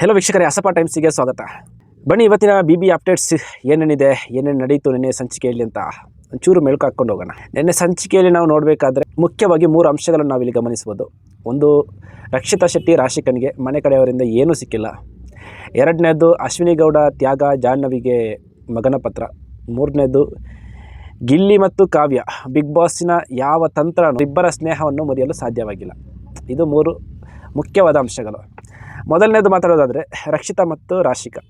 Hello ವೀಕ್ಷಕರೇ, ಅಸಪ ಟೈಮ್ಸಿಗೆ ಸ್ವಾಗತ. ಬನ್ನಿ, ಇವತ್ತಿನ ಬಿ ಬಿ ಅಪ್ಡೇಟ್ಸ್ ಏನೇನಿದೆ, ಏನೇನು ನಡೀತು ನಿನ್ನೆ ಸಂಚಿಕೆಯಲ್ಲಿ ಅಂತ ಒಂಚೂರು ಮೆಲುಕು ಹಾಕ್ಕೊಂಡು ಹೋಗೋಣ. ನಿನ್ನೆ ಸಂಚಿಕೆಯಲ್ಲಿ ನಾವು ನೋಡಬೇಕಾದ್ರೆ ಮುಖ್ಯವಾಗಿ ಮೂರು ಅಂಶಗಳನ್ನು ನಾವಿಲ್ಲಿ ಗಮನಿಸ್ಬೋದು. ಒಂದು, ರಕ್ಷಿತಾ ಶೆಟ್ಟಿ ರಾಶಿಕನ್ಗೆ ಮನೆ ಕಡೆಯವರಿಂದ ಏನೂ ಸಿಕ್ಕಿಲ್ಲ. ಎರಡನೇದು, ಅಶ್ವಿನಿ ಗೌಡ ತ್ಯಾಗ ಜಾಹ್ನವಿಗೆ ಮಗನ ಪತ್ರ. ಮೂರನೇದು, ಗಿಲ್ಲಿ ಮತ್ತು ಕಾವ್ಯ ಬಿಗ್ ಬಾಸ್ನ ಯಾವ ತಂತ್ರ ಇಬ್ಬರ ಸ್ನೇಹವನ್ನು ಮುರಿಯಲು ಸಾಧ್ಯವಾಗಿಲ್ಲ. ಇದು ಮೂರು ಮುಖ್ಯವಾದ ಅಂಶಗಳು. ಮೊದಲನೇದು ಮಾತಾಡೋದಾದರೆ ರಕ್ಷಿತಾ ಮತ್ತು ರಾಶಿಕಾ.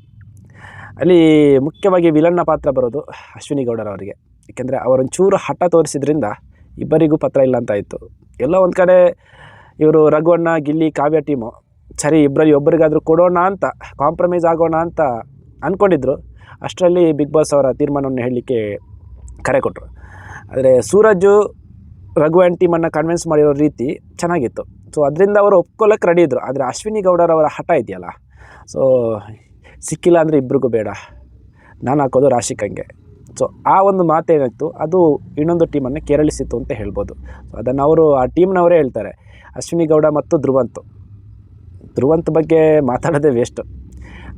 ಅಲ್ಲಿ ಮುಖ್ಯವಾಗಿ ವಿಲನ್ನ ಪಾತ್ರ ಬರೋದು ಅಶ್ವಿನಿ ಗೌಡರವರಿಗೆ ಏಕೆಂದರೆ ಅವರೊಂಚೂರು ಹಠ ತೋರಿಸಿದ್ರಿಂದ ಇಬ್ಬರಿಗೂ ಪತ್ರ ಇಲ್ಲ ಅಂತ ಆಯಿತು. ಎಲ್ಲ ಒಂದು ಕಡೆ ಇವರು ರಘುವಣ್ಣ ಗಿಲ್ಲಿ, ಕಾವ್ಯ ಟೀಮು ಸರಿ ಇಬ್ಬರಲ್ಲಿ ಒಬ್ಬರಿಗಾದರೂ ಕೊಡೋಣ ಅಂತ ಕಾಂಪ್ರಮೈಸ್ ಆಗೋಣ ಅಂತ ಅಂದ್ಕೊಂಡಿದ್ರು ಅಷ್ಟರಲ್ಲಿ ಬಿಗ್ ಬಾಸ್ ಅವರ ತೀರ್ಮಾನವನ್ನು ಹೇಳಲಿಕ್ಕೆ ಕರೆ ಕೊಟ್ಟರು ಆದರೆ ಸೂರಜು, ರಘು ಆ್ಯಂಡ್ ಟೀಮನ್ನು ಕನ್ವಿನ್ಸ್ ಮಾಡಿರೋ ರೀತಿ ಚೆನ್ನಾಗಿತ್ತು. ಸೊ ಅದರಿಂದ ಅವರು ಒಪ್ಕೊಳ್ಳೋಕೆ ರೆಡಿ ಇದ್ದರು ಆದರೆ ಅಶ್ವಿನಿ ಗೌಡರವರ ಹಠ ಇದೆಯಲ್ಲ. ಸೊ ಸಿಕ್ಕಿಲ್ಲ ಅಂದರೆ ಇಬ್ರಿಗೂ ಬೇಡ. ನಾನು ಹಾಕೋದು ರಾಶಿಕಂಗೆ. ಸೊ ಆ ಒಂದು ಮಾತೇನಿತ್ತು ಅದು ಇನ್ನೊಂದು ಟೀಮನ್ನು ಕೆರಳಿಸಿತ್ತು ಅಂತ ಹೇಳ್ಬೋದು. ಸೊ ಅದನ್ನು ಅವರು, ಆ ಟೀಮ್ನವರೇ ಹೇಳ್ತಾರೆ. ಅಶ್ವಿನಿ ಗೌಡ ಮತ್ತು ಧ್ರುವಂತ್. ಧ್ರುವಂತ್ ಬಗ್ಗೆ ಮಾತಾಡೋದೇ ವೇಸ್ಟು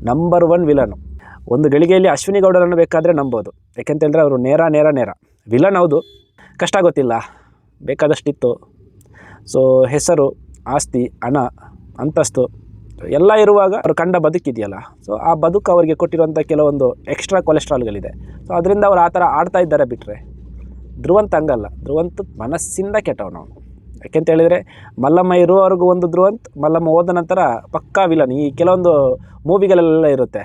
ನಂಬರ್ ಒನ್ ವಿಲನು ಒಂದು ಗಳಿಗೆಯಲ್ಲಿ ಅಶ್ವಿನಿ ಗೌಡರನ್ನು ಬೇಕಾದರೆ ನಂಬೋದು. ಯಾಕೆಂತ ಹೇಳಿದ್ರೆ ಅವರು ನೇರ ನೇರ ನೇರ. ವಿಲನ್ ಹೌದು. ಕಷ್ಟ ಗೊತ್ತಿಲ್ಲ. ಬೇಕಾದಷ್ಟಿತ್ತು. ಸೊ ಹೆಸರು ಆಸ್ತಿ, ಹಣ, ಅಂತಸ್ತು ಎಲ್ಲ ಇರುವಾಗ ಅವರು ಕಂಡ ಬದುಕಿದೆಯಲ್ಲ ಸೊ ಆ ಬದುಕು ಅವರಿಗೆ ಕೊಟ್ಟಿರುವಂಥ ಕೆಲವೊಂದು ಎಕ್ಸ್ಟ್ರಾ ಕೊಲೆಸ್ಟ್ರಾಲ್ಗಳಿದೆ ಸೊ ಅದರಿಂದ ಅವ್ರು ಆ ಥರ ಆಡ್ತಾ ಇದ್ದಾರೆ ಬಿಟ್ಟರೆ ಧ್ರುವಂತ ಹಂಗಲ್ಲ. ಧ್ರುವಂತ ಮನಸ್ಸಿಂದ ಕೆಟ್ಟವನು ಯಾಕೆಂತ ಹೇಳಿದರೆ ಮಲ್ಲಮ್ಮ ಇರುವವರೆಗೂ ಒಂದು ಧ್ರುವಂತ್, ಮಲ್ಲಮ್ಮ ಹೋದ ನಂತರ ಪಕ್ಕಾ ವಿಲನ್ ಈ ಕೆಲವೊಂದು ಮೂವಿಗಳೆಲ್ಲ ಇರುತ್ತೆ.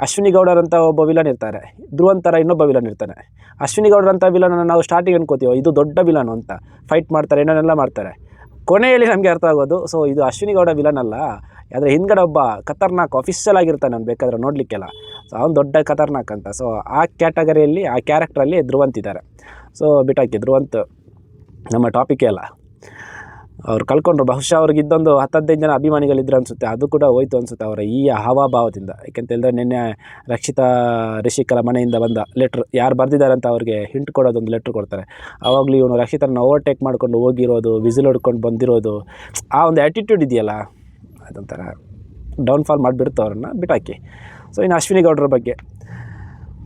ಅಶ್ವಿನಿ ಗೌಡರಂತ ಒಬ್ಬ ವಿಲನ್ ಇರ್ತಾರೆ. ಧ್ರುವಂತರ ಥರ ಇನ್ನೊಬ್ಬ ವಿಲನ್ ಇರ್ತಾನೆ. ಅಶ್ವಿನಿ ಗೌಡರಂಥ ವಿಲನನ್ನು ನಾವು ಸ್ಟಾರ್ಟಿಂಗ್ ಅನ್ಕೋತೀವೋ, ಇದು ದೊಡ್ಡ ವಿಲನು ಅಂತ. ಫೈಟ್ ಮಾಡ್ತಾರೆ ಏನೇನೆಲ್ಲ ಮಾಡ್ತಾರೆ. ಕೊನೆಯಲ್ಲಿ ನಮಗೆ ಅರ್ಥ ಆಗೋದು ಸೊ ಇದು ಅಶ್ವಿನಿ ಗೌಡ ವಿಲನ್ ಅಲ್ಲ, ಆದರೆ ಹಿಂದ್ಗಡೆ ಒಬ್ಬ ಖತರ್ನಾಕ್ ಅಫಿಷಿಯಲ್ ಆಗಿರ್ತಾನೆ ನಾನು ಬೇಕಾದ್ರೆ ನೋಡಲಿಕ್ಕೆಲ್ಲ. ಸೊ ಅವ್ನು ದೊಡ್ಡ ಖತರ್ನಾಕ್ ಅಂತ. ಸೊ ಆ ಕ್ಯಾಟಗರಿಯಲ್ಲಿ ಆ ಕ್ಯಾರೆಕ್ಟ್ರಲ್ಲಿ ಧ್ರುವಂತಿದ್ದಾರೆ ಸೊ ಬಿಟ್ಟಾಕಿ, ಧ್ರುವಂತ್, ನಮ್ಮ ಟಾಪಿಕೇ ಅಲ್ಲ. ಅವ್ರು ಕಳ್ಕೊಂಡ್ರು. ಬಹುಶಃ ಅವ್ರಿಗೆ ಇದ್ದೊಂದು ಹದಿನೈದು ಜನ ಅಭಿಮಾನಿಗಳಿದ್ರು ಅನಿಸುತ್ತೆ. ಅದು ಕೂಡ ಹೋಯ್ತು ಅನಿಸುತ್ತೆ ಅವರ ಈ ಹಾವಭಾವದಿಂದ. ಯಾಕೆಂತ ಹೇಳಿದ್ರೆ ನಿನ್ನೆ ರಕ್ಷಿತಾ ರಿಷಿಕರ ಮನೆಯಿಂದ ಬಂದ ಲೆಟ್ರ್ ಯಾರು ಬರೆದಿದ್ದಾರೆ ಅಂತ ಅವ್ರಿಗೆ ಹಿಂಟ್ ಕೊಡೋದೊಂದು ಲೆಟ್ರ್ ಕೊಡ್ತಾರೆ. ಆವಾಗಲೂ ಇವನು ರಕ್ಷಿತನ ಓವರ್ಟೇಕ್ ಮಾಡ್ಕೊಂಡು ಹೋಗಿರೋದು, ವಿಸಿಲ್ ಹೊಡ್ಕೊಂಡು ಬಂದಿರೋದು, ಆ ಒಂದು ಆ್ಯಟಿಟ್ಯೂಡ್ ಇದೆಯಲ್ಲ, ಅದೊಂಥರ ಡೌನ್ಫಾಲ್ ಮಾಡಿಬಿಡ್ತು ಅವ್ರನ್ನ ಬಿಟ್ಟಾಕಿ ಸೊ ಇನ್ನು ಅಶ್ವಿನಿ ಗೌಡ್ರ ಬಗ್ಗೆ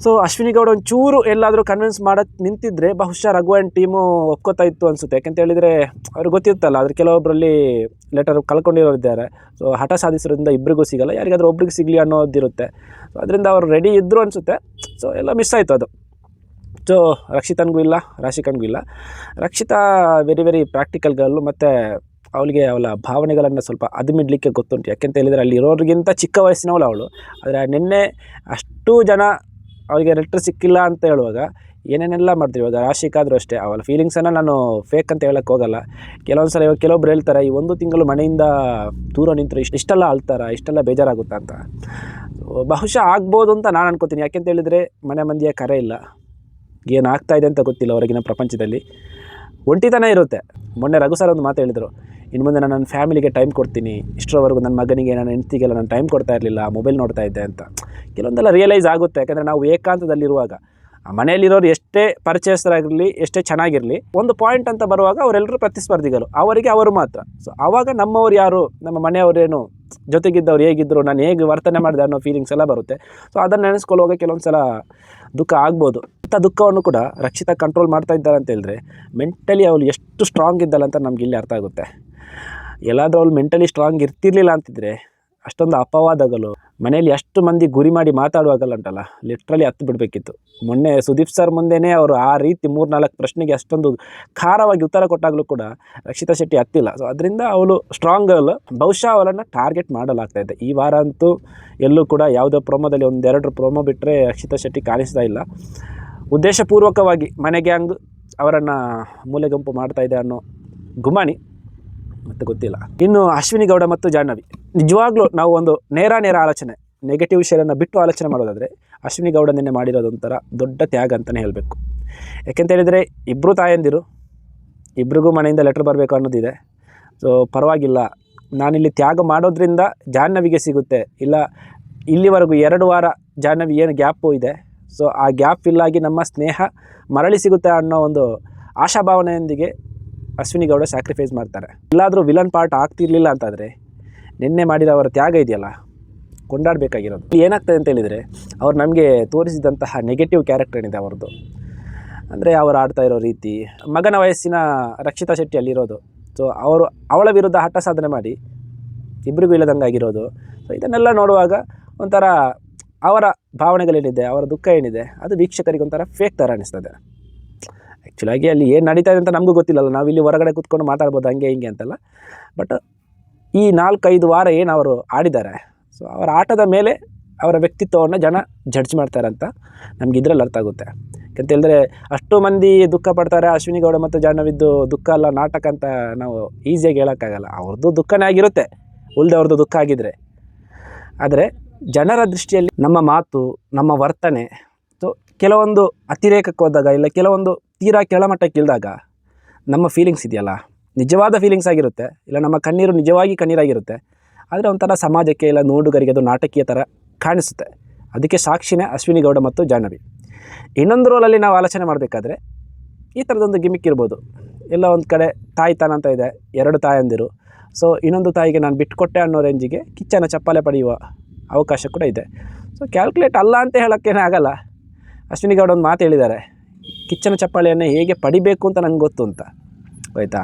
ಸೊ ಅಶ್ವಿನಿ ಗೌಡ ಒಂಚೂರು ಎಲ್ಲಾದರೂ ಕನ್ವಿನ್ಸ್ ಮಾಡೋಕ್ಕೆ ನಿಂತಿದ್ರೆ ಬಹುಶಃ ರಘು ಆ್ಯಂಡ್ ಟೀಮು ಒಪ್ಕೋತಾ ಇತ್ತು ಅನಿಸುತ್ತೆ. ಯಾಕಂತ ಹೇಳಿದರೆ, ಅವ್ರಿಗೆ ಗೊತ್ತಿರುತ್ತಲ್ಲ ಅದ್ರ ಕೆಲವೊಬ್ಬರಲ್ಲಿ ಲೆಟರ್ ಕಳ್ಕೊಂಡಿರೋರು ಇದ್ದಾರೆ. ಸೊ ಹಠ ಸಾಧಿಸೋದ್ರಿಂದ ಇಬ್ಬರಿಗೂ ಸಿಗಲ್ಲ, ಯಾರಿಗಾದರೂ ಒಬ್ರಿಗೆ ಸಿಗಲಿ ಅನ್ನೋದಿರುತ್ತೆ. ಸೊ ಅದರಿಂದ ಅವ್ರು ರೆಡಿ ಇದ್ದರು ಅನಿಸುತ್ತೆ. ಸೊ ಎಲ್ಲ ಮಿಸ್ ಆಯಿತು ಅದು. ಸೊ ರಕ್ಷಿತನಿಗೂ ಇಲ್ಲ, ರಾಶಿಕನ್ಗೂ ಇಲ್ಲ. Rakshita very very practical girl ಮತ್ತು ಅವಳಿಗೆ ಅವಳ ಭಾವನೆಗಳನ್ನು ಸ್ವಲ್ಪ ಅದುಮಿಡ್ಲಿಕ್ಕೆ ಗೊತ್ತುಂಟು. ಯಾಕೆಂತ ಹೇಳಿದರೆ ಅಲ್ಲಿ ಇರೋರಿಗಿಂತ ಚಿಕ್ಕ ವಯಸ್ಸಿನವಳು ಅವಳು. ಆದರೆ ನಿನ್ನೆ ಅಷ್ಟು ಜನ ಅವಳಿಗೆ ಲೆಟ್ರ್ ಸಿಕ್ಕಿಲ್ಲ ಅಂತ ಹೇಳುವಾಗ ಏನೇನೆಲ್ಲ ಮಾಡ್ತೀವಿ ಇವಾಗ ರಾಶಿಕಾದರೂ ಅಷ್ಟೇ ಅವಳ ಫೀಲಿಂಗ್ಸನ್ನು ನಾನು ಫೇಕ್ ಅಂತ ಹೇಳಕ್ಕೆ ಹೋಗಲ್ಲ. ಕೆಲವೊಂದು ಸಲ ಇವಾಗ ಕೆಲವೊಬ್ರು ಹೇಳ್ತಾರೆ, ಈ ಒಂದು ತಿಂಗಳು ಮನೆಯಿಂದ ದೂರ ನಿಂತರು ಇಷ್ಟು, ಇಷ್ಟೆಲ್ಲ ಅಳ್ತಾರ, ಇಷ್ಟೆಲ್ಲ ಬೇಜಾರಾಗುತ್ತಾ ಅಂತ. ಬಹುಶಃ ಆಗ್ಬೋದು ಅಂತ ನಾನು ಅನ್ಕೋತೀನಿ. ಯಾಕೆಂತ ಹೇಳಿದರೆ, ಮನೆ ಮಂದಿಯ ಕರೆ ಇಲ್ಲ. ಏನು ಆಗ್ತಾ ಇದೆ ಅಂತ ಗೊತ್ತಿಲ್ಲ ಹೊರಗಿನ ಪ್ರಪಂಚದಲ್ಲಿ. ಒಂಟಿತನ ಇರುತ್ತೆ. ಮೊನ್ನೆ ರಘು ಸರ್ ಒಂದು ಮಾತು ಹೇಳಿದರು. ಇನ್ನು ಮುಂದೆ ನಾನು ನನ್ನ ಫ್ಯಾಮಿಲಿಗೆ ಟೈಮ್ ಕೊಡ್ತೀನಿ. ಇಷ್ಟರವರೆಗೂ ನನ್ನ ಮಗನಿಗೆ, ನನ್ನ ಹೆಂಡ್ತಿಗೆಲ್ಲ ನಾನು ಟೈಮ್ ಕೊಡ್ತಾ ಇರಲಿಲ್ಲ ಮೊಬೈಲ್ ನೋಡ್ತಾ ಇದ್ದೆ ಅಂತ. ಕೆಲವೊಂದೆಲ್ಲ ರಿಯಲೈಸ್ ಆಗುತ್ತೆ. ಯಾಕಂದರೆ ನಾವು ಏಕಾಂತದಲ್ಲಿರುವಾಗ, ಆ ಮನೆಯಲ್ಲಿರೋರು ಎಷ್ಟೇ ಪರಿಚಯಸ್ಥರಾಗಿರಲಿ, ಎಷ್ಟೇ ಚೆನ್ನಾಗಿರಲಿ, ಒಂದು ಪಾಯಿಂಟ್ ಅಂತ ಬರುವಾಗ ಅವರೆಲ್ಲರೂ ಪ್ರತಿಸ್ಪರ್ಧಿಗಳು. ಅವರಿಗೆ ಅವರು ಮಾತ್ರ. ಸೊ ಆವಾಗ ನಮ್ಮವ್ರು ಯಾರು, ನಮ್ಮ ಮನೆಯವರೇನು ಜೊತೆಗಿದ್ದವ್ರು ಹೇಗಿದ್ದರು ನಾನು ಹೇಗೆ ವರ್ತನೆ ಮಾಡಿದೆ ಅನ್ನೋ ಫೀಲಿಂಗ್ಸ್ ಎಲ್ಲ ಬರುತ್ತೆ. ಸೊ ಅದನ್ನು ನೆನೆಸ್ಕೊಳ್ಳುವಾಗ ಕೆಲವೊಂದು ಸಲ ದುಃಖ ಆಗ್ಬೋದು. ಅಂಥ ದುಃಖವನ್ನು ಕೂಡ ರಕ್ಷಿತ ಕಂಟ್ರೋಲ್ ಮಾಡ್ತಾ ಇದ್ದಾರೆ ಅಂತ ಹೇಳಿದ್ರೆ ಮೆಂಟಲಿ ಅವಳು ಎಷ್ಟು ಸ್ಟ್ರಾಂಗ್ ಇದ್ದಲ್ಲ ಅಂತ ನಮ್ಗೆ ಇಲ್ಲಿ ಅರ್ಥ ಆಗುತ್ತೆ. ಎಲ್ಲಾದರೂ ಅವ್ಳು ಮೆಂಟಲಿ ಸ್ಟ್ರಾಂಗ್ ಇರ್ತಿರ್ಲಿಲ್ಲ ಅಂತಿದ್ರೆ ಅಷ್ಟೊಂದು ಅಪವಾದಗಳು. ಮನೆಯಲ್ಲಿ ಅಷ್ಟು ಮಂದಿ ಗುರಿ ಮಾಡಿ ಮಾತಾಡುವಾಗಲ್ಲ ಉಂಟಲ್ಲ ಲಿಟ್ರಲಿ ಹತ್ತು ಬಿಡಬೇಕಿತ್ತು. ಮೊನ್ನೆ ಸುದೀಪ್ ಸರ್ ಮುಂದೆನೇ ಅವರು ಆ ರೀತಿ ಮೂರು ನಾಲ್ಕು ಪ್ರಶ್ನೆಗೆ ಅಷ್ಟೊಂದು ಖಾರವಾಗಿ ಉತ್ತರ ಕೊಟ್ಟಾಗಲೂ ಕೂಡ ರಕ್ಷಿತಾ ಶೆಟ್ಟಿ ಹತ್ತಿಲ್ಲ. ಸೊ ಅದರಿಂದ ಅವಳು ಸ್ಟ್ರಾಂಗ್ ಅಲ್ಲ ಬಹುಶಃ ಅವಳನ್ನು ಟಾರ್ಗೆಟ್ ಮಾಡಲಾಗ್ತಾ ಇದೆ. ಈ ವಾರ ಅಂತೂ ಎಲ್ಲೂ ಕೂಡ ಯಾವುದೋ ಪ್ರೋಮೋದಲ್ಲಿ ಒಂದೆರಡು ಪ್ರೋಮೋ ಬಿಟ್ಟರೆ ರಕ್ಷಿತಾ ಶೆಟ್ಟಿ ಕಾಣಿಸ್ತಾ ಇಲ್ಲ. ಉದ್ದೇಶಪೂರ್ವಕವಾಗಿ ಮನೆಗೆ ಗ್ಯಾಂಗ್ ಅವರನ್ನು ಮೂಲೆಗುಂಪು ಮಾಡ್ತಾ ಇದೆ ಅನ್ನೋ ಗುಮಾನಿ ಮತ್ತೆ ಗೊತ್ತಿಲ್ಲ. ಇನ್ನು ಅಶ್ವಿನಿ ಗೌಡ ಮತ್ತು ಜಾಹ್ನವಿ. ನಿಜವಾಗ್ಲೂ ನಾವು ಒಂದು ನೇರ ನೇರ ಆಲೋಚನೆ ನೆಗೆಟಿವ್ ವಿಷಯವನ್ನು ಬಿಟ್ಟು ಆಲೋಚನೆ ಮಾಡೋದಾದರೆ ಅಶ್ವಿನಿ ಗೌಡ ನಿನ್ನೆ ಮಾಡಿರೋದೊಂಥರ ದೊಡ್ಡ ತ್ಯಾಗ ಅಂತಲೇ ಹೇಳಬೇಕು. ಯಾಕೆಂತ ಹೇಳಿದರೆ ಇಬ್ಬರು ತಾಯಂದಿರು, ಇಬ್ರಿಗೂ ಮನೆಯಿಂದ ಲೆಟ್ರ್ ಬರಬೇಕು ಅನ್ನೋದಿದೆ. ಸೊ ಪರವಾಗಿಲ್ಲ. ನಾನಿಲ್ಲಿ ತ್ಯಾಗ ಮಾಡೋದ್ರಿಂದ ಜಾಹ್ನವಿಗೆ ಸಿಗುತ್ತೆ. ಇಲ್ಲ, ಇಲ್ಲಿವರೆಗೂ ಎರಡು ವಾರ ಜಾಹ್ನವಿ ಏನು ಗ್ಯಾಪು ಇದೆ. ಸೊ ಆ ಗ್ಯಾಪ್ ಇಲ್ಲಾಗಿ ನಮ್ಮ ಸ್ನೇಹ ಮರಳಿ ಸಿಗುತ್ತೆ ಅನ್ನೋ ಒಂದು ಆಶಾಭಾವನೆಯೊಂದಿಗೆ ಅಶ್ವಿನಿ ಗೌಡ ಸ್ಯಾಕ್ರಿಫೈಸ್ ಮಾಡ್ತಾರೆ. ಎಲ್ಲಾದರೂ ವಿಲನ್ ಪಾರ್ಟ್ ಆಗ್ತಿರ್ಲಿಲ್ಲ ಅಂತಾದರೆ ನಿನ್ನೆ ಮಾಡಿದ ಅವರ ತ್ಯಾಗ ಇದೆಯಲ್ಲ, ಕೊಂಡಾಡಬೇಕಾಗಿರೋದು. ಏನಾಗ್ತದೆ ಅಂತ ಹೇಳಿದರೆ, ಅವ್ರು ನಮಗೆ ತೋರಿಸಿದಂತಹ ನೆಗೆಟಿವ್ ಕ್ಯಾರೆಕ್ಟರ್ ಏನಿದೆ ಅವ್ರದ್ದು. ಅಂದರೆ ಅವರು ಆಡ್ತಾ ಇರೋ ರೀತಿ, ಮಗನ ವಯಸ್ಸಿನ ರಕ್ಷಿತಾ ಶೆಟ್ಟಿ ಅಲ್ಲಿರೋದು. ಸೊ ಅವರು ಅವಳ ವಿರುದ್ಧ ಹಠ ಸಾಧನೆ ಮಾಡಿ ಇಬ್ಬರಿಗೂ ಇಲ್ಲದಂಗೆ ಆಗಿರೋದು ಸೊ ಇದನ್ನೆಲ್ಲ ನೋಡುವಾಗ ಒಂಥರ ಅವರ ಭಾವನೆಗಳೇನಿದೆ, ಅವರ ದುಃಖ ಏನಿದೆ, ಅದು ವೀಕ್ಷಕರಿಗೆ ಒಂಥರ ಫೇಕ್ ಥರ ಅನಿಸ್ತದೆ. ಆ್ಯಕ್ಚುಲಾಗಿ ಅಲ್ಲಿ ಏನು ನಡೀತಾ ಇದೆ ಅಂತ ನಮಗೂ ಗೊತ್ತಿಲ್ಲಲ್ಲ. ನಾವು ಇಲ್ಲಿ ಹೊರಗಡೆ ಕೂತ್ಕೊಂಡು ಮಾತಾಡ್ಬೋದು ಹಂಗೆ ಹಿಂಗೆ ಅಂತಲ್ಲ. ಬಟ್ ಈ ನಾಲ್ಕೈದು ವಾರ ಏನು ಅವರು ಆಡಿದ್ದಾರೆ ಸೊ ಅವರ ಆಟದ ಮೇಲೆ ಅವರ ವ್ಯಕ್ತಿತ್ವವನ್ನು ಜನ ಜಡ್ಜ್ ಮಾಡ್ತಾರೆ ಅಂತ ನಮ್ಗೆ ಇದರಲ್ಲಿ ಅರ್ಥ ಆಗುತ್ತೆ. ಯಾಕಂತ ಹೇಳಿದ್ರೆ ಅಷ್ಟು ಮಂದಿ ದುಃಖ ಪಡ್ತಾರೆ. ಅಶ್ವಿನಿ ಗೌಡ ಮತ್ತು ಜಾಹ್ನವಿದ್ದು ದುಃಖ ಅಲ್ಲ, ನಾಟಕ ಅಂತ ನಾವು ಈಸಿಯಾಗಿ ಹೇಳೋಕ್ಕಾಗಲ್ಲ. ಅವ್ರದ್ದು ದುಃಖನೇ ಆಗಿರುತ್ತೆ. ಉಳ್ದವ್ರದ್ದು ದುಃಖ ಆಗಿದ್ರೆ. ಆದರೆ ಜನರ ದೃಷ್ಟಿಯಲ್ಲಿ ನಮ್ಮ ಮಾತು, ನಮ್ಮ ವರ್ತನೆ ಸೊ ಕೆಲವೊಂದು ಅತಿರೇಕಕ್ಕೆ ಹೋದಾಗ ಇಲ್ಲ, ಕೆಲವೊಂದು ತೀರಾ ಕೆಳಮಟ್ಟಕ್ಕೆ ಇಳಿದಾಗ ನಮ್ಮ ಫೀಲಿಂಗ್ಸ್ ಇದೆಯಲ್ಲ? ನಿಜವಾದ ಫೀಲಿಂಗ್ಸ್ ಆಗಿರುತ್ತೆ. ಇಲ್ಲ, ನಮ್ಮ ಕಣ್ಣೀರು ನಿಜವಾಗಿ ಕಣ್ಣೀರಾಗಿರುತ್ತೆ. ಆದರೆ ಒಂಥರ ಸಮಾಜಕ್ಕೆ ಇಲ್ಲ, ನೋಡುಗರಿಗೆ ಅದು ನಾಟಕೀಯ ಥರ ಕಾಣಿಸುತ್ತೆ. ಅದಕ್ಕೆ ಸಾಕ್ಷಿನೇ ಅಶ್ವಿನಿ ಗೌಡ ಮತ್ತು ಜಾಹ್ನವಿ. ಇನ್ನೊಂದು ರೋಲಲ್ಲಿ ನಾವು ಆಲೋಚನೆ ಮಾಡಬೇಕಾದ್ರೆ ಈ ಥರದೊಂದು ಗಿಮಿಕ್ ಇರ್ಬೋದು. ಎಲ್ಲ ಒಂದು ಕಡೆ ತಾಯಿ ತಾನ ಅಂತ ಇದೆ, ಎರಡು ತಾಯಂದಿರು. ಸೊ ಇನ್ನೊಂದು ತಾಯಿಗೆ ನಾನು ಬಿಟ್ಕೊಟ್ಟೆ ಅನ್ನೋ ರೇಂಜಿಗೆ ಕಿಚ್ಚನ ಚಪ್ಪಾಲೆ ಪಡೆಯುವ ಅವಕಾಶ ಕೂಡ ಇದೆ. ಸೊ ಕ್ಯಾಲ್ಕುಲೇಟ್ ಅಲ್ಲ ಅಂತ ಹೇಳೋಕ್ಕೇನೆ ಆಗಲ್ಲ. ಅಶ್ವಿನಿ ಗೌಡ ಒಂದು ಮಾತು ಹೇಳಿದ್ದಾರೆ. ಕಿಚ್ಚನ ಚಪ್ಪಾಳೆಯನ್ನು ಹೇಗೆ ಪಡಿಬೇಕು ಅಂತ ನಂಗೆ ಗೊತ್ತು ಅಂತ, ಆಯಿತಾ?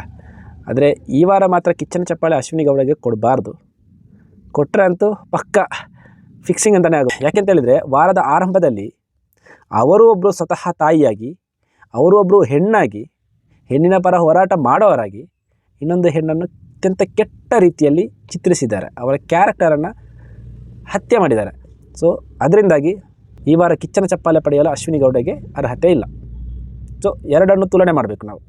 ಆದರೆ ಈ ವಾರ ಮಾತ್ರ ಕಿಚ್ಚನ ಚಪ್ಪಾಳೆ ಅಶ್ವಿನಿ ಗೌಡಗೆ ಕೊಡಬಾರ್ದು. ಕೊಟ್ಟರೆ ಅಂತೂ ಪಕ್ಕ ಫಿಕ್ಸಿಂಗ್ ಅಂತಲೇ ಆಗುತ್ತೆ. ಯಾಕೆಂತ ಹೇಳಿದರೆ ವಾರದ ಆರಂಭದಲ್ಲಿ ಅವರು ಒಬ್ಬರು ಸ್ವತಃ ತಾಯಿಯಾಗಿ, ಅವರು ಒಬ್ಬರು ಹೆಣ್ಣಾಗಿ, ಹೆಣ್ಣಿನ ಪರ ಹೋರಾಟ ಮಾಡೋರಾಗಿ ಇನ್ನೊಂದು ಹೆಣ್ಣನ್ನು ಅತ್ಯಂತ ಕೆಟ್ಟ ರೀತಿಯಲ್ಲಿ ಚಿತ್ರಿಸಿದ್ದಾರೆ. ಅವರ ಕ್ಯಾರೆಕ್ಟರನ್ನು ಹತ್ಯೆ ಮಾಡಿದ್ದಾರೆ. ಸೊ ಅದರಿಂದಾಗಿ ಈ ವಾರ ಕಿಚ್ಚನ ಚಪ್ಪಾಲೆ ಪಡೆಯಲು ಅಶ್ವಿನಿ ಗೌಡಗೆ ಅರ್ಹತೆ ಇಲ್ಲ. ಸೊ ಎರಡನ್ನು ತುಲನೆ ಮಾಡಬೇಕು ನಾವು.